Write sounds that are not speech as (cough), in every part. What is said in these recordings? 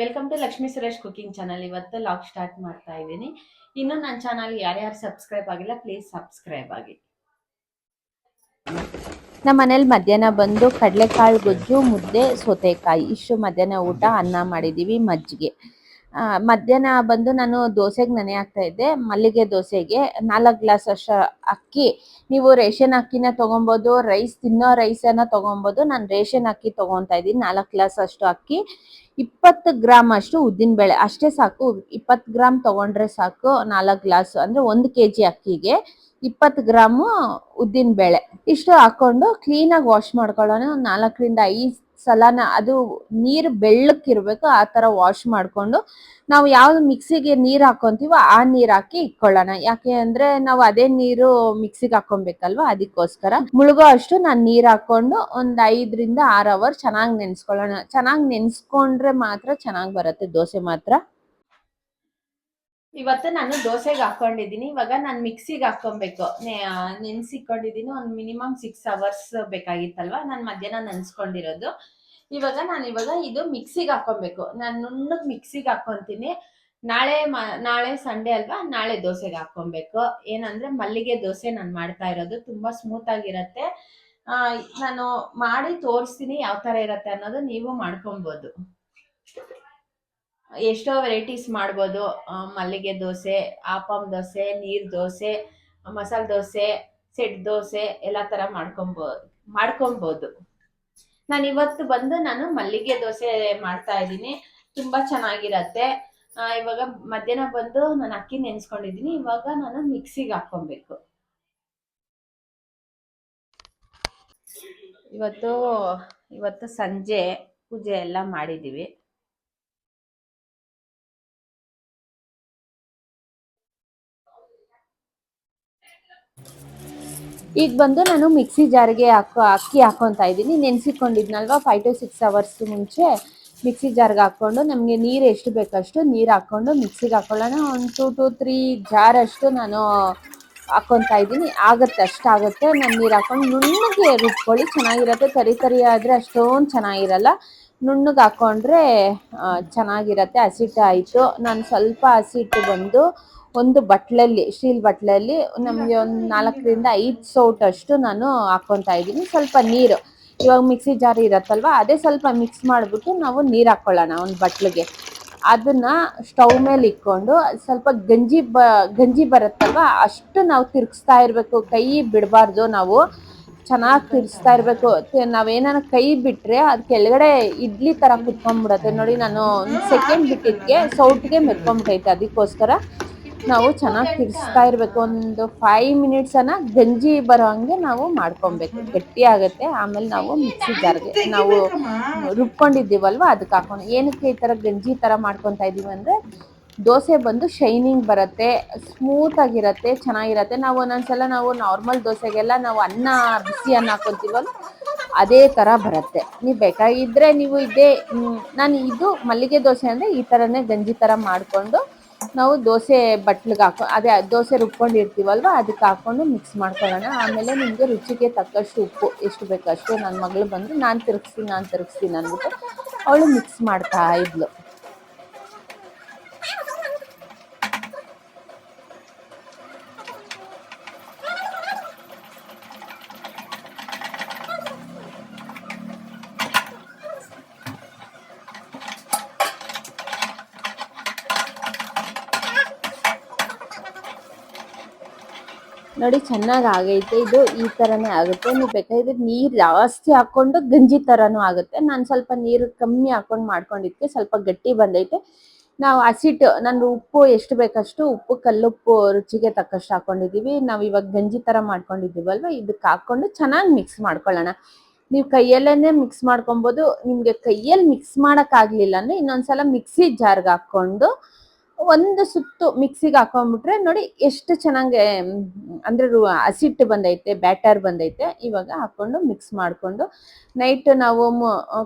Welcome to Lakshmi Suresh cooking channel ಇವತ್ತು vlog start ಮಾಡ್ತಾ ಇದ್ದೀನಿ. ಇನ್ನು ನನ್ನ ಚಾನಲ್ ಯಾರ್ಯಾರು ಸಬ್ಸ್ಕ್ರೈಬ್ ಆಗಿಲ್ಲ ಪ್ಲೀಸ್ ಸಬ್ಸ್ಕ್ರೈಬ್ ಆಗಿ. ನಮ್ಮ ಮನೇಲಿ ಮಧ್ಯಾಹ್ನ ಬಂದು ಕಡಲೆಕಾಳು ಗೊಜ್ಜು, ಮುದ್ದೆ, ಸೌತೆಕಾಯಿ. ಇಷ್ಟು ಮಧ್ಯಾಹ್ನ ಊಟ ಅನ್ನ ಮಾಡಿದ್ದೀವಿ ಮಜ್ಜಿಗೆ. ಮಧ್ಯಾಹ್ನ ಬಂದು ನಾನು ದೋಸೆಗೆ ನೆನೆ ಹಾಕ್ತಾ ಇದ್ದೆ. ಮಲ್ಲಿಗೆ ದೋಸೆಗೆ ನಾಲ್ಕು ಗ್ಲಾಸ್ ಅಷ್ಟು ಅಕ್ಕಿ. ನೀವು ರೇಷನ್ ಅಕ್ಕಿನ ತೊಗೊಬೋದು, ರೈಸ್, ತಿನ್ನೋ ರೈಸನ್ನ ತೊಗೊಬೋದು. ನಾನು ರೇಷನ್ ಅಕ್ಕಿ ತೊಗೊತಾ ಇದ್ದೀನಿ. ನಾಲ್ಕು ಗ್ಲಾಸ್ ಅಷ್ಟು ಅಕ್ಕಿ. ಇಪ್ಪತ್ತು ಗ್ರಾಮ್ ಅಷ್ಟು ಉದ್ದಿನಬೇಳೆ ಅಷ್ಟೇ ಸಾಕು. ಇಪ್ಪತ್ತು ಗ್ರಾಮ್ ತೊಗೊಂಡ್ರೆ ಸಾಕು. ನಾಲ್ಕು ಗ್ಲಾಸ್ ಅಂದರೆ ಒಂದು ಕೆ ಜಿ ಅಕ್ಕಿಗೆ ಇಪ್ಪತ್ತು ಗ್ರಾಮು ಉದ್ದಿನ ಬೇಳೆ. ಇಷ್ಟು ಹಾಕೊಂಡು ಕ್ಲೀನಾಗಿ ವಾಶ್ ಮಾಡ್ಕೊಳ್ಳೋಣ. ನಾಲ್ಕರಿಂದ ಐದು ಸಲನ ಅದು ನೀರು ಬೆಳ್ಳಕ್ಕಿರ್ಬೇಕು ಆ ತರ ವಾಶ್ ಮಾಡ್ಕೊಂಡು ನಾವು ಯಾವ್ದು ಮಿಕ್ಸಿಗೆ ನೀರು ಹಾಕೊಂತೀವೋ ಆ ನೀರ್ ಹಾಕಿ ಇಟ್ಕೊಳ್ಳೋಣ. ಯಾಕೆ ಅಂದ್ರೆ ನಾವು ಅದೇ ನೀರು ಮಿಕ್ಸಿಗೆ ಹಾಕೊಬೇಕಲ್ವಾ? ಅದಕ್ಕೋಸ್ಕರ ಮುಳುಗೋ ಅಷ್ಟು ನಾನು ನೀರ್ ಹಾಕೊಂಡು ಒಂದ್ ಐದರಿಂದ ಆರ್ ಅವರ್ ಚೆನ್ನಾಗಿ ನೆನ್ಸ್ಕೊಳ್ಳೋಣ. ಚೆನ್ನಾಗಿ ನೆನ್ಸ್ಕೊಂಡ್ರೆ ಮಾತ್ರ ಚೆನ್ನಾಗಿ ಬರುತ್ತೆ, ದೋಸೆ ಮಾತ್ರ. ಇವತ್ತು ನಾನು ದೋಸೆಗೆ ಹಾಕೊಂಡಿದ್ದೀನಿ. ಇವಾಗ ನಾನು ಮಿಕ್ಸಿಗೆ ಹಾಕೊಬೇಕು ನೆನ್ಸಿಕೊಂಡಿದ್ದೀನಿ ಒಂದು ಮಿನಿಮಮ್ ಸಿಕ್ಸ್ ಅವರ್ಸ್ ಬೇಕಾಗಿತ್ತಲ್ವಾ? ನಾನು ಮಧ್ಯಾಹ್ನ ನೆನ್ಸ್ಕೊಂಡಿರೋದು. ಇವಾಗ ನಾನು ಇವಾಗ ಇದು ಮಿಕ್ಸಿಗೆ ಹಾಕೊಬೇಕು ನಾನು ನುಣ್ಣಗೆ ಮಿಕ್ಸಿಗೆ ಹಾಕೊತೀನಿ ನಾಳೆ ಮ, ನಾಳೆ ಸಂಡೇ ಅಲ್ವಾ? ನಾಳೆ ದೋಸೆಗೆ ಹಾಕೊಬೇಕು ಏನಂದ್ರೆ ಮಲ್ಲಿಗೆ ದೋಸೆ ನಾನು ಮಾಡ್ತಾ ಇರೋದು. ತುಂಬಾ ಸ್ಮೂತ್ ಆಗಿರತ್ತೆ. ನಾನು ಮಾಡಿ ತೋರಿಸ್ತೀನಿ ಯಾವ ತರ ಇರತ್ತೆ ಅನ್ನೋದು ನೀವು ಮಾಡ್ಕೊಬೋದು. ಎಷ್ಟೋ ವೆರೈಟೀಸ್ ಮಾಡ್ಬೋದು. ಮಲ್ಲಿಗೆ ದೋಸೆ, ಆಪಮ್ ದೋಸೆ, ನೀರ್ ದೋಸೆ, ಮಸಾಲೆ ದೋಸೆ, ಸೆಟ್ ದೋಸೆ ಎಲ್ಲ ತರ ಮಾಡ್ಕೊಬೋದು ಮಾಡ್ಕೊಬೋದು. ನಾನು ಇವತ್ತು ಬಂದು ನಾನು ಮಲ್ಲಿಗೆ ದೋಸೆ ಮಾಡ್ತಾ ಇದ್ದೀನಿ. ತುಂಬಾ ಚೆನ್ನಾಗಿರತ್ತೆ. ಇವಾಗ ಮಧ್ಯಾಹ್ನ ಬಂದು ನಾನು ಅಕ್ಕಿ ನೆನೆಸ್ಕೊಂಡಿದ್ದೀನಿ. ಇವಾಗ ನಾನು ಮಿಕ್ಸಿಗೆ ಹಾಕೊಬೇಕು ಇವತ್ತು ಇವತ್ತು ಸಂಜೆ ಪೂಜೆ ಎಲ್ಲ ಮಾಡಿದ್ದೀವಿ ಈಗ ಬಂದು ನಾನು ಮಿಕ್ಸಿ ಜಾರಿಗೆ ಹಾಕೋ, ಅಕ್ಕಿ ಹಾಕೊತಾ ಇದ್ದೀನಿ. ನೆನೆಸಿಕೊಂಡಿದ್ನಲ್ವ ಫೈವ್ ಟು ಸಿಕ್ಸ್ ಅವರ್ಸ್ ಮುಂಚೆ. ಮಿಕ್ಸಿ ಜಾರ್ಗೆ ಹಾಕ್ಕೊಂಡು ನಮಗೆ ನೀರು ಎಷ್ಟು ಬೇಕಷ್ಟು ನೀರು ಹಾಕ್ಕೊಂಡು ಮಿಕ್ಸಿಗೆ ಹಾಕೊಳ್ಳೋಣ. ಒಂದು ಟು ಟು ತ್ರೀ ಅಷ್ಟು ನಾನು ಹಾಕ್ಕೊತಾ ಇದ್ದೀನಿ. ಆಗುತ್ತೆ ಅಷ್ಟಾಗುತ್ತೆ ನಾನು ನೀರು ಹಾಕೊಂಡು ನುಣ್ಣಗೆ ರುಬ್ಕೊಳ್ಳಿ. ಚೆನ್ನಾಗಿರುತ್ತೆ. ತರಿ ತರಿ ಆದರೆ ಅಷ್ಟೊಂದು ಚೆನ್ನಾಗಿರಲ್ಲ. ನುಣ್ಣಗೆ ಹಾಕ್ಕೊಂಡ್ರೆ ಆ, ಚೆನ್ನಾಗಿರತ್ತೆ ಹಸಿಟ್ಟು ಆಯಿತು. ನಾನು ಸ್ವಲ್ಪ ಹಸಿಟ್ಟು ಬಂದು ಒಂದು ಬಟ್ಲಲ್ಲಿ ಸ್ಟೀಲ್ ಬಟ್ಲಲ್ಲಿ ನಮಗೆ ಒಂದು ನಾಲ್ಕರಿಂದ ಐದು ಸೌಟಷ್ಟು ನಾನು ಹಾಕ್ಕೊತಾ ಇದ್ದೀನಿ. ಸ್ವಲ್ಪ ನೀರು. ಇವಾಗ ಮಿಕ್ಸಿ ಜಾರ್ ಇರತ್ತಲ್ವ ಅದೇ ಸ್ವಲ್ಪ ಮಿಕ್ಸ್ ಮಾಡಿಬಿಟ್ಟು ನಾವು ನೀರು ಹಾಕ್ಕೊಳ್ಳೋಣ ಒಂದು ಬಟ್ಲಿಗೆ. ಅದನ್ನು ಸ್ಟವ್ ಮೇಲೆ ಇಟ್ಕೊಂಡು ಸ್ವಲ್ಪ ಗಂಜಿ ಬ ಗಂಜಿ ಬರುತ್ತಲ್ವ ಅಷ್ಟು ನಾವು ತಿರುಗಿಸ್ತಾ ಇರಬೇಕು. ಕೈ ಬಿಡಬಾರ್ದು ನಾವು. ಚೆನ್ನಾಗಿ ತಿರ್ಸ್ತಾ ಇರಬೇಕು. ನಾವೇನಾರ ಕೈ ಬಿಟ್ರೆ ಅದು ಕೆಳಗಡೆ ಇಡ್ಲಿ ಥರ ಕುತ್ಕೊಂಡ್ಬಿಡತ್ತೆ ನೋಡಿ ನಾನು ಸೆಕೆಂಡ್ ಬಿಟ್ಟಿದ್ದಕ್ಕೆ ಸೌಟ್ಗೆ ಮೆತ್ಕೊಂಡ್ಬಿಟ್ಟೈತೆ ಅದಕ್ಕೋಸ್ಕರ ನಾವು ಚೆನ್ನಾಗಿ ತಿರ್ಸ್ತಾ ಇರಬೇಕು. ಒಂದು ಫೈವ್ ಮಿನಿಟ್ಸನ್ನ ಗಂಜಿ ಬರೋ ಹಂಗೆ ನಾವು ಮಾಡ್ಕೊಬೇಕು. ಗಟ್ಟಿ ಆಗುತ್ತೆ. ಆಮೇಲೆ ನಾವು ಮಿಕ್ಸಿ ಜಾರ್ಗೆ ನಾವು ರುಬ್ಕೊಂಡಿದ್ದೀವಲ್ವ ಅದಕ್ಕೆ ಹಾಕೊಂಡು ಏನಕ್ಕೆ ಈ ಥರ ಗಂಜಿ ಥರ ಮಾಡ್ಕೊತಾ ಇದೀವಿ ಅಂದರೆ ದೋಸೆ ಬಂದು ಶೈನಿಂಗ್ ಬರುತ್ತೆ ಸ್ಮೂತ್ ಆಗಿರತ್ತೆ, ಚೆನ್ನಾಗಿರತ್ತೆ. ನಾವು ಒಂದೊಂದ್ಸಲ ನಾವು ನಾರ್ಮಲ್ ದೋಸೆಗೆಲ್ಲ ನಾವು ಅನ್ನ, ಬಿಸಿ ಅನ್ನ ಹಾಕೊತೀವಲ್ಲ, ಅದೇ ಥರ ಬರುತ್ತೆ. ನೀವು ಬೇಕಾಗಿದ್ದರೆ ನೀವು ಇದೇ ನಾನು ಇದು ಮಲ್ಲಿಗೆ ದೋಸೆ ಅಂದರೆ ಈ ಥರನೇ ಗಂಜಿ ಥರ ಮಾಡಿಕೊಂಡು ನಾವು ದೋಸೆ ಬಟ್ಲಿಗೆ ಹಾಕೊ, ಅದೇ ದೋಸೆ ರುಬ್ಕೊಂಡಿರ್ತೀವಲ್ವ ಅದಕ್ಕೆ ಹಾಕ್ಕೊಂಡು ಮಿಕ್ಸ್ ಮಾಡ್ಕೊಳ್ಳೋಣ. ಆಮೇಲೆ ನಿಮಗೆ ರುಚಿಗೆ ತಕ್ಕಷ್ಟು ಉಪ್ಪು, ಎಷ್ಟು ಬೇಕಷ್ಟು ನನ್ನ ಮಗಳು ಬಂದು ನಾನು ತಿರುಗಿಸ್ತೀನಿ ನಾನು ತಿರುಗಿಸ್ತೀನಿ ಅಂದ್ಬಿಟ್ಟು ಅವಳು ಮಿಕ್ಸ್ ಮಾಡ್ತಾ ಇದ್ಲು. ನೋಡಿ, ಚೆನ್ನಾಗಿ ಆಗೈತೆ. ಇದು ಈ ಥರನೇ ಆಗುತ್ತೆ. ನೀವು ಬೇಕಾದ್ರೆ ನೀರು ಜಾಸ್ತಿ ಹಾಕ್ಕೊಂಡು ಗಂಜಿ ಥರನೂ ಆಗುತ್ತೆ. ನಾನು ಸ್ವಲ್ಪ ನೀರು ಕಮ್ಮಿ ಹಾಕೊಂಡು ಮಾಡ್ಕೊಂಡಿದ್ದಕ್ಕೆ ಸ್ವಲ್ಪ ಗಟ್ಟಿ ಬಂದೈತೆ. ನಾವು ಹಸಿಟ್ಟು ನಾನು ಉಪ್ಪು ಎಷ್ಟು ಬೇಕಷ್ಟು ಉಪ್ಪು, ಕಲ್ಲುಪ್ಪು ರುಚಿಗೆ ತಕ್ಕಷ್ಟು ಹಾಕೊಂಡಿದ್ದೀವಿ. ನಾವು ಇವಾಗ ಗಂಜಿ ಥರ ಮಾಡ್ಕೊಂಡಿದ್ದೀವಲ್ವ? ಇದಕ್ಕೆ ಹಾಕ್ಕೊಂಡು ಚೆನ್ನಾಗಿ ಮಿಕ್ಸ್ ಮಾಡ್ಕೊಳ್ಳೋಣ. ನೀವು ಕೈಯಲ್ಲೇ ಮಿಕ್ಸ್ ಮಾಡ್ಕೊಬೋದು. ನಿಮಗೆ ಕೈಯಲ್ಲಿ ಮಿಕ್ಸ್ ಮಾಡೋಕ್ಕಾಗಲಿಲ್ಲ ಅಂದರೆ ಇನ್ನೊಂದ್ಸಲ ಮಿಕ್ಸಿ ಜಾರ್ಗೆ ಹಾಕ್ಕೊಂಡು ಒಂದು ಸುತ್ತು ಮಿಕ್ಸಿಗೆ ಹಾಕೊಂಡ್ಬಿಟ್ರೆ ನೋಡಿ ಎಷ್ಟು ಚೆನ್ನಾಗಿ ಅಂದರೆ ಹಸಿಟ್ಟು ಬಂದೈತೆ ಬ್ಯಾಟರ್ ಬಂದೈತೆ, ಇವಾಗ ಹಾಕೊಂಡು ಮಿಕ್ಸ್ ಮಾಡಿಕೊಂಡು ನೈಟ್ ನಾವು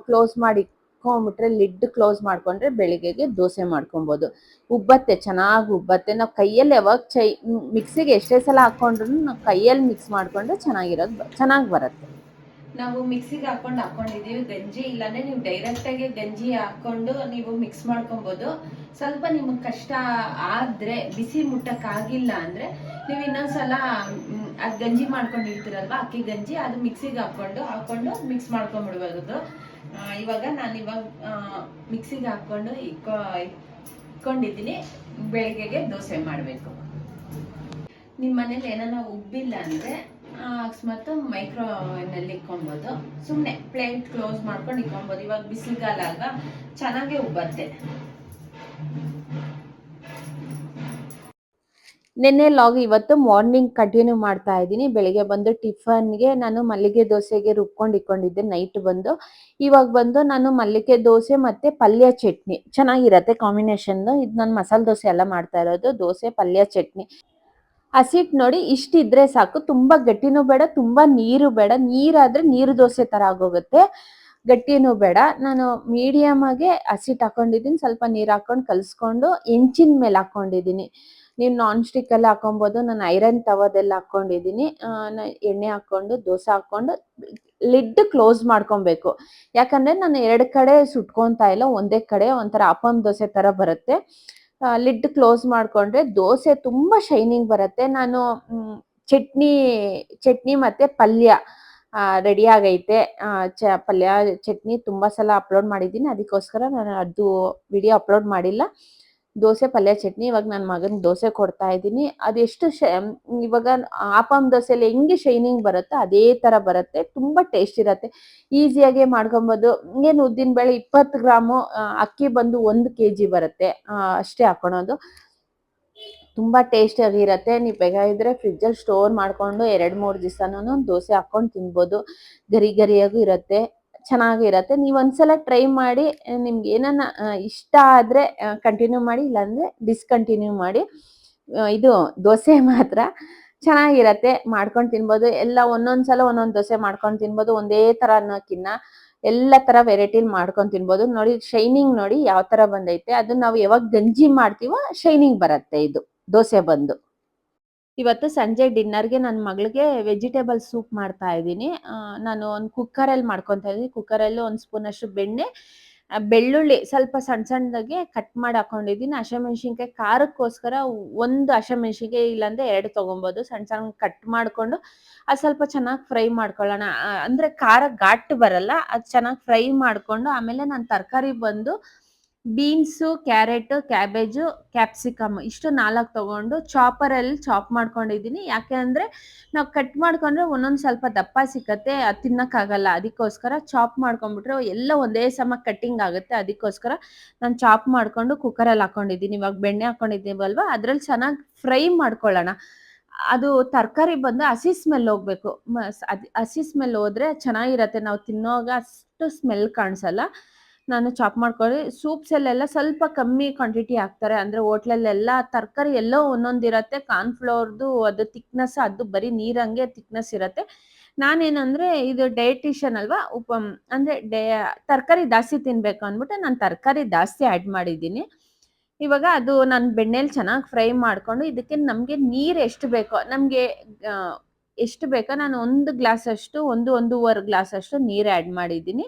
ಕ್ಲೋಸ್ ಮಾಡಿ ಇಟ್ಕೊಂಡ್ಬಿಟ್ರೆ ಲಿಡ್ ಕ್ಲೋಸ್ ಮಾಡ್ಕೊಂಡ್ರೆ ಬೆಳಿಗ್ಗೆಗೆ ದೋಸೆ ಮಾಡ್ಕೊಬೋದು. ಉಬ್ಬತ್ತೆ, ಚೆನ್ನಾಗಿ ಉಬ್ಬತ್ತೆ. ನಾವು ಕೈಯಲ್ಲಿ ಯಾವಾಗ ಚೈ ಮಿಕ್ಸಿಗೆ ಎಷ್ಟೇ ಸಲ ಹಾಕ್ಕೊಂಡ್ರು ನಾವು ಕೈಯಲ್ಲಿ ಮಿಕ್ಸ್ ಮಾಡಿಕೊಂಡ್ರೆ ಚೆನ್ನಾಗಿರೋದು ಚೆನ್ನಾಗಿ ಬರುತ್ತೆ. ನಾವು ಮಿಕ್ಸಿಗೆ ಹಾಕೊಂಡು ಹಾಕೊಂಡಿದೀವಿ. ಗಂಜಿ ಇಲ್ಲಾಂದ್ರೆ ನೀವು ಡೈರೆಕ್ಟ್ ಆಗಿ ಗಂಜಿ ಹಾಕೊಂಡು ನೀವು ಮಿಕ್ಸ್ ಮಾಡ್ಕೊಬೋದು. ಸ್ವಲ್ಪ ನಿಮಗೆ ಕಷ್ಟ ಆದ್ರೆ ಬಿಸಿ ಮುಟ್ಟಕ್ ಆಗಿಲ್ಲ ಅಂದ್ರೆ ನೀವು ಇನ್ನೊಂದ್ಸಲ ಅದ್ ಗಂಜಿ ಮಾಡ್ಕೊಂಡಿರ್ತೀರಲ್ವಾ ಅಕ್ಕಿ ಗಂಜಿ ಅದು ಮಿಕ್ಸಿಗೆ ಹಾಕೊಂಡು ಹಾಕೊಂಡು ಮಿಕ್ಸ್ ಮಾಡ್ಕೊಂಡ್ಬಿಡ್ಬೋದು ಆ, ಇವಾಗ ನಾನು ಇವಾಗ ಮಿಕ್ಸಿಗೆ ಹಾಕೊಂಡು ಇಕ್ಕೊ ಇಟ್ಕೊಂಡಿದ್ದೀನಿ. ಬೆಳಿಗ್ಗೆಗೆ ದೋಸೆ ಮಾಡಬೇಕು. ನಿಮ್ಮ ಮನೇಲಿ ಏನಾನ ಉಬ್ಬಿಲ್ಲ ಅಂದ್ರೆ ಅಕಸ್ಮಾತ್ ಮೈಕ್ರೋನಲ್ಲಿ ಇಕ್ಕೊಬೋದು. ಸುಮ್ಮನೆ ಪ್ಲೇಟ್ ಕ್ಲೋಸ್ ಮಾಡ್ಕೊಂಡು ಇಕ್ಕೊಬೋದು. ಇವಾಗ ಬಿಸಿಲುಗಾಲ ಅಲ್ವಾ ಚೆನ್ನಾಗೇ ಉಬ್ಬತ್ತೆ. ನಿನ್ನೆ ಲಾಗ್ ಇವತ್ತು ಮಾರ್ನಿಂಗ್ ಕಂಟಿನ್ಯೂ ಮಾಡ್ತಾ ಇದ್ದೀನಿ. ಬೆಳಿಗ್ಗೆ ಬಂದು ಟಿಫನ್ಗೆ ನಾನು ಮಲ್ಲಿಗೆ ದೋಸೆಗೆ ರುಬ್ಕೊಂಡು ಇಟ್ಕೊಂಡಿದ್ದೆ ನೈಟ್ ಬಂದು. ಇವಾಗ ಬಂದು ನಾನು ಮಲ್ಲಿಗೆ ದೋಸೆ ಮತ್ತೆ ಪಲ್ಯ ಚಟ್ನಿ. ಚೆನ್ನಾಗಿರತ್ತೆ ಕಾಂಬಿನೇಷನ್ ಇದು ನಾನು ಮಸಾಲೆ ದೋಸೆ ಎಲ್ಲ ಮಾಡ್ತಾ ಇರೋದು. ದೋಸೆ, ಪಲ್ಯ, ಚಟ್ನಿ. ಹಸಿಟ್ ನೋಡಿ ಇಷ್ಟಿದ್ರೆ ಸಾಕು. ತುಂಬಾ ಗಟ್ಟಿನೂ ಬೇಡ, ತುಂಬಾ ನೀರು ಬೇಡ. ನೀರಾದ್ರೆ ನೀರು ದೋಸೆ ತರ ಆಗೋಗುತ್ತೆ. ಗಟ್ಟಿನೂ ಬೇಡ. ನಾನು ಮೀಡಿಯಮ್ ಆಗಿ ಹಸಿಟ್ ಹಾಕೊಂಡಿದ್ದೀನಿ. ಸ್ವಲ್ಪ ನೀರು ಹಾಕೊಂಡು ಕಲಿಸ್ಕೊಂಡು ಹೆಂಚಿನ ಮೇಲೆ ಹಾಕೊಂಡಿದ್ದೀನಿ. ನೀವು ನಾನ್ ಸ್ಟಿಕ್ ಎಲ್ಲ ಹಾಕೊಬೋದು. ನಾನು ಐರನ್ ತವದೆಲ್ಲ ಹಾಕೊಂಡಿದ್ದೀನಿ. ಎಣ್ಣೆ ಹಾಕೊಂಡು, ದೋಸೆ ಹಾಕೊಂಡು, ಲಿಡ್ ಕ್ಲೋಸ್ ಮಾಡ್ಕೊಬೇಕು. ಯಾಕಂದ್ರೆ ನಾನು ಎರಡು ಕಡೆ ಸುಟ್ಕೊಂತಾ ಇಲ್ಲ. ಒಂದೇ ಕಡೆ ಒಂಥರ ಅಪ್ಪಮ್ ದೋಸೆ ತರ ಬರುತ್ತೆ. ಲಿಡ್ ಕ್ಲೋಸ್ ಮಾಡ್ಕೊಂಡ್ರೆ ದೋಸೆ ತುಂಬಾ ಶೈನಿಂಗ್ ಬರುತ್ತೆ. ನಾನು ಚಟ್ನಿ ಚಟ್ನಿ ಮತ್ತೆ ಪಲ್ಯ ರೆಡಿ ಆಗೈತೆ. ಚ, ಪಲ್ಯ, ಚಟ್ನಿ ತುಂಬಾ ಸಲ ಅಪ್ಲೋಡ್ ಮಾಡಿದ್ದೀನಿ. ಅದಕ್ಕೋಸ್ಕರ ನಾನು ಅದು ವಿಡಿಯೋ ಅಪ್ಲೋಡ್ ಮಾಡಿಲ್ಲ. ದೋಸೆ, ಪಲ್ಯ, ಚಟ್ನಿ, ಇವಾಗ ನನ್ನ ಮಗನ ದೋಸೆ ಕೊಡ್ತಾ ಇದ್ದೀನಿ. ಅದೆಷ್ಟು ಶ ಇವಾಗ ಆಪಂ ದೋಸೆಲಿ ಹೆಂಗೆ ಶೈನಿಂಗ್ ಬರುತ್ತೋ ಅದೇ ತರ ಬರುತ್ತೆ. ತುಂಬಾ ಟೇಸ್ಟ್ ಇರುತ್ತೆ. ಈಸಿಯಾಗಿ ಮಾಡ್ಕೊಬೋದು. ಏನು ಉದ್ದಿನ ಬೇಳೆ ಇಪ್ಪತ್ತು ಗ್ರಾಮು ಅಕ್ಕಿ ಬಂದು ಒಂದು ಕೆ ಜಿ ಬರುತ್ತೆ ಅಷ್ಟೇ ಹಾಕೊಳೋದು. ತುಂಬಾ ಟೇಸ್ಟ್ ಆಗಿರತ್ತೆ ನೀವು ಬೇಗ ಇದ್ರೆ ಫ್ರಿಜ್ಜಲ್ಲಿ ಸ್ಟೋರ್ ಮಾಡ್ಕೊಂಡು ಎರಡು ಮೂರು ದಿವಸನೂ ದೋಸೆ ಹಾಕ್ಕೊಂಡು ತಿನ್ಬೋದು. ಗರಿ ಗರಿಯಾಗೂ ಇರತ್ತೆ. ಚೆನ್ನಾಗಿರತ್ತೆ. ನೀವು ಒಂದ್ಸಲ ಟ್ರೈ ಮಾಡಿ, ನಿಮ್ಗೆ ಏನನ್ನ ಇಷ್ಟ ಆದ್ರೆ ಕಂಟಿನ್ಯೂ ಮಾಡಿ, ಇಲ್ಲಾಂದ್ರೆ ಡಿಸ್ಕಂಟಿನ್ಯೂ ಮಾಡಿ ಇದು ದೋಸೆ (laughs) ಮಾತ್ರ ಚೆನ್ನಾಗಿರತ್ತೆ. ಮಾಡ್ಕೊಂಡು ತಿನ್ಬೋದು. ಎಲ್ಲ ಒಂದೊಂದ್ಸಲ ಒಂದೊಂದು ದೋಸೆ ಮಾಡ್ಕೊಂಡು ತಿನ್ಬೋದು. ಒಂದೇ ತರ ಅನ್ನೋಕ್ಕಿನ್ನ ಎಲ್ಲ ತರ ವೆರೈಟಿಲಿ ಮಾಡ್ಕೊಂಡು ತಿನ್ಬೋದು. ನೋಡಿ ಶೈನಿಂಗ್ ನೋಡಿ ಯಾವ ತರ ಬಂದೈತೆ. ಅದು ನಾವು ಯಾವಾಗ ಗಂಜಿ ಮಾಡ್ತೀವೋ ಶೈನಿಂಗ್ ಬರುತ್ತೆ ಇದು. ದೋಸೆ ಬಂದು. ಇವತ್ತು ಸಂಜೆ ಡಿನ್ನರ್ಗೆ ನನ್ನ ಮಗಳಿಗೆ ವೆಜಿಟೇಬಲ್ ಸೂಪ್ ಮಾಡ್ತಾ ಇದ್ದೀನಿ. ನಾನು ಒಂದು ಕುಕ್ಕರಲ್ಲಿ ಮಾಡ್ಕೊತಾ ಇದ್ದೀನಿ. ಕುಕ್ಕರಲ್ಲಿ ಒಂದು ಸ್ಪೂನ್ ಅಷ್ಟು ಬೆಣ್ಣೆ ಬೆಳ್ಳುಳ್ಳಿ ಸ್ವಲ್ಪ ಸಣ್ಣ ಸಣ್ಣದಾಗೆ ಕಟ್ ಮಾಡಿ ಹಾಕೊಂಡಿದ್ದೀನಿ. ಹಸಿಮೆಣ್ಸಿನ್ಕಾಯಿ ಖಾರಕ್ಕೋಸ್ಕರ ಒಂದು ಹಸಿಮೆಣ್ಸಿನ್ಕಾಯಿ ಇಲ್ಲಾಂದ್ರೆ ಎರಡು ತೊಗೊಬೋದು. ಸಣ್ಣ ಸಣ್ಣ ಕಟ್ ಮಾಡಿಕೊಂಡು ಅದು ಸ್ವಲ್ಪ ಚೆನ್ನಾಗಿ ಫ್ರೈ ಮಾಡ್ಕೊಳ್ಳೋಣ. ಅಂದ್ರೆ ಖಾರ ಘಾಟ್ ಬರಲ್ಲ. ಅದು ಚೆನ್ನಾಗಿ ಫ್ರೈ ಮಾಡಿಕೊಂಡು ಆಮೇಲೆ ನಾನು ತರಕಾರಿ ಬಂದು ಬೀನ್ಸು, ಕ್ಯಾರೆಟ್, ಕ್ಯಾಬೇಜು, ಕ್ಯಾಪ್ಸಿಕಮ್ ಇಷ್ಟು ನಾಲ್ಕು ತಗೊಂಡು ಚಾಪರಲ್ಲಿ ಚಾಪ್ ಮಾಡ್ಕೊಂಡಿದ್ದೀನಿ. ಯಾಕೆ ಅಂದರೆ ನಾವು ಕಟ್ ಮಾಡ್ಕೊಂಡ್ರೆ ಒಂದೊಂದು ಸ್ವಲ್ಪ ದಪ್ಪ ಸಿಕ್ಕತ್ತೆ, ಅದು ತಿನ್ನಕ್ಕಾಗಲ್ಲ. ಅದಕ್ಕೋಸ್ಕರ ಚಾಪ್ ಮಾಡ್ಕೊಂಡ್ಬಿಟ್ರೆ ಎಲ್ಲ ಒಂದೇ ಸಮ ಕಟ್ಟಿಂಗ್ ಆಗುತ್ತೆ. ಅದಕ್ಕೋಸ್ಕರ ನಾನು ಚಾಪ್ ಮಾಡ್ಕೊಂಡು ಕುಕ್ಕರಲ್ಲಿ ಹಾಕೊಂಡಿದ್ದೀನಿ. ಇವಾಗ ಬೆಣ್ಣೆ ಹಾಕೊಂಡಿದ್ದೀವಲ್ವ? ಅದ್ರಲ್ಲಿ ಚೆನ್ನಾಗಿ ಫ್ರೈ ಮಾಡ್ಕೊಳ್ಳೋಣ. ಅದು ತರಕಾರಿ ಬಂದು ಹಸಿ ಸ್ಮೆಲ್ ಹೋಗ್ಬೇಕು. ಹಸಿ ಸ್ಮೆಲ್ ಹೋದ್ರೆ ಚೆನ್ನಾಗಿರತ್ತೆ. ನಾವು ತಿನ್ನೋವಾಗ ಅಷ್ಟು ಸ್ಮೆಲ್ ಕಾಣಿಸಲ್ಲ. ನಾನು ಚಾಪ್ ಮಾಡ್ಕೊಳ್ಳಿ. ಸೂಪ್ಸಲ್ಲೆಲ್ಲ ಸ್ವಲ್ಪ ಕಮ್ಮಿ ಕ್ವಾಂಟಿಟಿ ಹಾಕ್ತಾರೆ. ಅಂದರೆ ಹೋಟ್ಲಲ್ಲೆಲ್ಲ ತರಕಾರಿ ಎಲ್ಲೋ ಒಂದೊಂದಿರತ್ತೆ. ಕಾರ್ನ್ಫ್ಲೋರ್ದು ಅದು ತಿಕ್ನೆಸ್ ಅದು ಬರೀ ನೀರಂಗೆ ತಿಕ್ನೆಸ್ ಇರತ್ತೆ. ನಾನೇನಂದ್ರೆ ಇದು ಡಯಟಿಷಿಯನ್ ಅಲ್ವಾ? ಉಪ, ಅಂದ್ರೆ ಡೇ, ತರಕಾರಿ ಜಾಸ್ತಿ ತಿನ್ಬೇಕು ಅಂದ್ಬಿಟ್ಟು ನಾನು ತರಕಾರಿ ಜಾಸ್ತಿ ಆ್ಯಡ್ ಮಾಡಿದ್ದೀನಿ. ಇವಾಗ ಅದು ನಾನು ಬೆಣ್ಣೆಲಿ ಚೆನ್ನಾಗಿ ಫ್ರೈ ಮಾಡ್ಕೊಂಡು ಇದಕ್ಕೆ ನಮಗೆ ನೀರು ಎಷ್ಟು ಬೇಕೋ, ನಮಗೆ ಎಷ್ಟು ಬೇಕೋ ನಾನು ಒಂದು ಗ್ಲಾಸ್ ಅಷ್ಟು ಒಂದು, ಒಂದೂವರೆ ಗ್ಲಾಸ್ ಅಷ್ಟು ನೀರು ಆ್ಯಡ್ ಮಾಡಿದ್ದೀನಿ.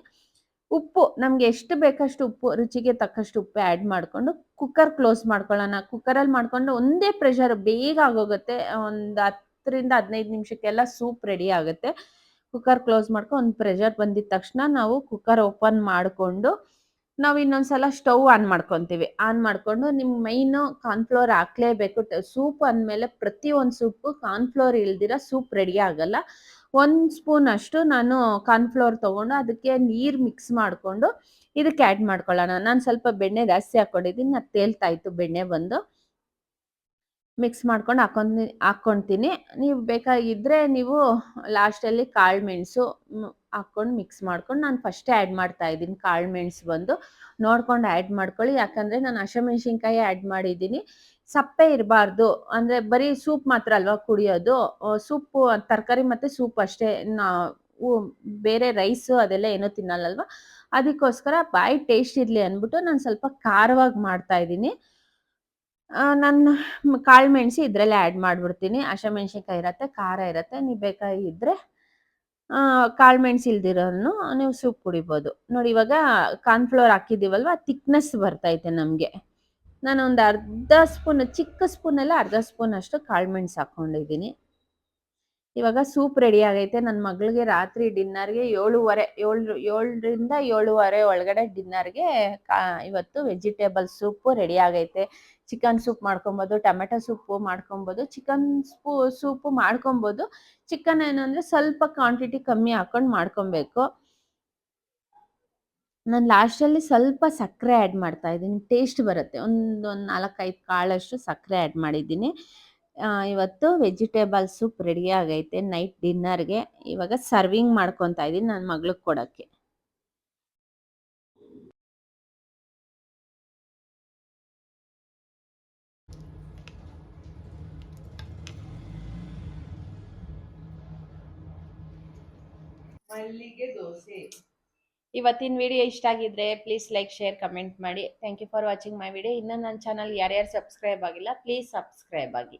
ಉಪ್ಪು, ನಮ್ಗೆ ಎಷ್ಟು ಬೇಕಷ್ಟು ಉಪ್ಪು, ರುಚಿಗೆ ತಕ್ಕಷ್ಟು ಉಪ್ಪು ಆ್ಯಡ್ ಮಾಡಿಕೊಂಡು ಕುಕ್ಕರ್ ಕ್ಲೋಸ್ ಮಾಡ್ಕೊಳ್ಳೋಣ. ಕುಕ್ಕರಲ್ಲಿ ಮಾಡ್ಕೊಂಡು ಒಂದೇ ಪ್ರೆಷರ್ ಬೇಗ ಆಗೋಗುತ್ತೆ. ಒಂದು ಹತ್ತರಿಂದ ಹದಿನೈದು ನಿಮಿಷಕ್ಕೆಲ್ಲ ಸೂಪ್ ರೆಡಿ ಆಗುತ್ತೆ. ಕುಕ್ಕರ್ ಕ್ಲೋಸ್ ಮಾಡ್ಕೊಂಡು ಒಂದು ಪ್ರೆಷರ್ ಬಂದಿದ ತಕ್ಷಣ ನಾವು ಕುಕ್ಕರ್ ಓಪನ್ ಮಾಡಿಕೊಂಡು ನಾವು ಇನ್ನೊಂದ್ಸಲ ಸ್ಟವ್ ಆನ್ ಮಾಡ್ಕೊತೀವಿ. ಆನ್ ಮಾಡ್ಕೊಂಡು ನಿಮ್ ಮೈನ್ ಕಾರ್ನ್ಫ್ಲೋರ್ ಹಾಕ್ಲೇಬೇಕು. ಸೂಪ್ ಅಂದ್ಮೇಲೆ ಪ್ರತಿ ಒಂದು ಸೂಪು ಕಾರ್ನ್ಫ್ಲೋರ್ ಇಲ್ದಿರ ಸೂಪ್ ರೆಡಿ ಆಗಲ್ಲ. ಒಂದು ಸ್ಪೂನ್ ಅಷ್ಟು ನಾನು ಕಾರ್ನ್ಫ್ಲೋರ್ ತಗೊಂಡು ಅದಕ್ಕೆ ನೀರು ಮಿಕ್ಸ್ ಮಾಡ್ಕೊಂಡು ಇದಕ್ಕೆ ಆ್ಯಡ್ ಮಾಡ್ಕೊಳ್ಳೋಣ. ನಾನು ಸ್ವಲ್ಪ ಬೆಣ್ಣೆ ಜಾಸ್ತಿ ಹಾಕೊಂಡಿದ್ದೀನಿ. ಅದು ತೇಲ್ತಾ ಇತ್ತು ಬೆಣ್ಣೆ ಬಂದು. ಮಿಕ್ಸ್ ಮಾಡ್ಕೊಂಡು ಹಾಕೊಂಡು ಹಾಕೊಂತೀನಿ ನೀವು ಬೇಕಾಗಿದ್ದರೆ ನೀವು ಲಾಸ್ಟಲ್ಲಿ ಕಾಳು ಮೆಣಸು ಹಾಕ್ಕೊಂಡು ಮಿಕ್ಸ್ ಮಾಡ್ಕೊಂಡು ನಾನು ಫಸ್ಟೇ ಆ್ಯಡ್ ಮಾಡ್ತಾ ಇದ್ದೀನಿ. ಕಾಳು ಮೆಣಸು ಬಂದು ನೋಡ್ಕೊಂಡು ಆ್ಯಡ್ ಮಾಡ್ಕೊಳ್ಳಿ. ಯಾಕಂದರೆ ನಾನು ಹಸಿಮೆಣ್ಸಿನ್ಕಾಯಿ ಆ್ಯಡ್ ಮಾಡಿದ್ದೀನಿ. ಸಪ್ಪೆ ಇರಬಾರ್ದು. ಅಂದರೆ ಬರೀ ಸೂಪ್ ಮಾತ್ರ ಅಲ್ವಾ ಕುಡಿಯೋದು? ಸೂಪು ತರಕಾರಿ ಮತ್ತು ಸೂಪ್ ಅಷ್ಟೇ. ಬೇರೆ ರೈಸು ಅದೆಲ್ಲ ಏನೂ ತಿನ್ನಲ್ಲಲ್ವ? ಅದಕ್ಕೋಸ್ಕರ ಬಾಯಿ ಟೇಸ್ಟ್ ಇರಲಿ ಅಂದ್ಬಿಟ್ಟು ನಾನು ಸ್ವಲ್ಪ ಖಾರವಾಗಿ ಮಾಡ್ತಾ ಇದ್ದೀನಿ. ನಾನು ಕಾಳು ಮೆಣಸು ಇದರಲ್ಲೇ ಆ್ಯಡ್ ಮಾಡಿಬಿಡ್ತೀನಿ. ಹಸಿಮೆಣ್ಸಿನ್ಕಾಯಿ ಇರತ್ತೆ, ಖಾರ ಇರತ್ತೆ. ನೀವು ಬೇಕಾಗಿದ್ದರೆ ಕಾಳು ಮೆಣಸು ಇಲ್ದಿರೋನು ನೀವು ಸೂಪ್ ಕುಡಿಬೋದು. ನೋಡಿ, ಇವಾಗ ಕಾರ್ನ್ಫ್ಲೋರ್ ಹಾಕಿದ್ದೀವಲ್ವ? ತಿಕ್ನೆಸ್ ಬರ್ತೈತೆ ನಮಗೆ. ನಾನು ಒಂದು ಅರ್ಧ ಸ್ಪೂನ್, ಚಿಕ್ಕ ಸ್ಪೂನಲ್ಲಿ ಅರ್ಧ ಸ್ಪೂನ್ ಅಷ್ಟು ಕಾಳು ಮೆಣಸು ಇವಾಗ ಸೂಪ್ ರೆಡಿ ಆಗೈತೆ. ನನ್ನ ಮಗಳಿಗೆ ರಾತ್ರಿ ಡಿನ್ನರ್ಗೆ ಏಳುವರೆ, ಏಳು, ಏಳರಿಂದ ಏಳುವರೆ ಒಳಗಡೆ ಡಿನ್ನರ್ಗೆ ಇವತ್ತು ವೆಜಿಟೇಬಲ್ ಸೂಪು ರೆಡಿ ಆಗೈತೆ. ಚಿಕನ್ ಸೂಪ್ ಮಾಡ್ಕೊಬೋದು, ಟೊಮೆಟೊ ಸೂಪು ಮಾಡ್ಕೊಬೋದು ಚಿಕನ್ ಸ್ಪೂ ಸೂಪು ಮಾಡ್ಕೊಬೋದು. ಚಿಕನ್ ಏನಂದ್ರೆ ಸ್ವಲ್ಪ ಕ್ವಾಂಟಿಟಿ ಕಮ್ಮಿ ಹಾಕೊಂಡು ಮಾಡ್ಕೊಬೇಕು. ನಾನು ಲಾಸ್ಟಲ್ಲಿ ಸ್ವಲ್ಪ ಸಕ್ಕರೆ ಆ್ಯಡ್ ಮಾಡ್ತಾ ಇದ್ದೀನಿ. ಟೇಸ್ಟ್ ಬರುತ್ತೆ. ಒಂದು ಒಂದು ನಾಲ್ಕೈದು ಕಾಳಷ್ಟು ಸಕ್ಕರೆ ಆ್ಯಡ್ ಮಾಡಿದ್ದೀನಿ. ಇವತ್ತು ವೆಜಿಟೇಬಲ್ ಸೂಪ್ ರೆಡಿ ಆಗೈತೆ ನೈಟ್ ಡಿನ್ನರ್ಗೆ ಇವಾಗ ಸರ್ವಿಂಗ್ ಮಾಡ್ಕೊತಾ ಇದ್ದೀನಿ ನನ್ನ ಮಗಳಿಗೆ ಕೊಡೋಕ್ಕೆ. ಮಲ್ಲಿಗೆ ದೋಸೆ. ಇವತ್ತಿನ ವಿಡಿಯೋ ಇಷ್ಟ ಆಗಿದ್ರೆ ಪ್ಲೀಸ್ ಲೈಕ್ ಶೇರ್ ಕಮೆಂಟ್ ಮಾಡಿ. Thank you for watching my video ಇನ್ನೂ ನನ್ನ ಚಾನಲ್ ಯಾರ್ಯಾರು ಸಬ್ಸ್ಕ್ರೈಬ್ ಆಗಿಲ್ಲ ಪ್ಲೀಸ್ ಸಬ್ಸ್ಕ್ರೈಬ್ ಆಗಿ.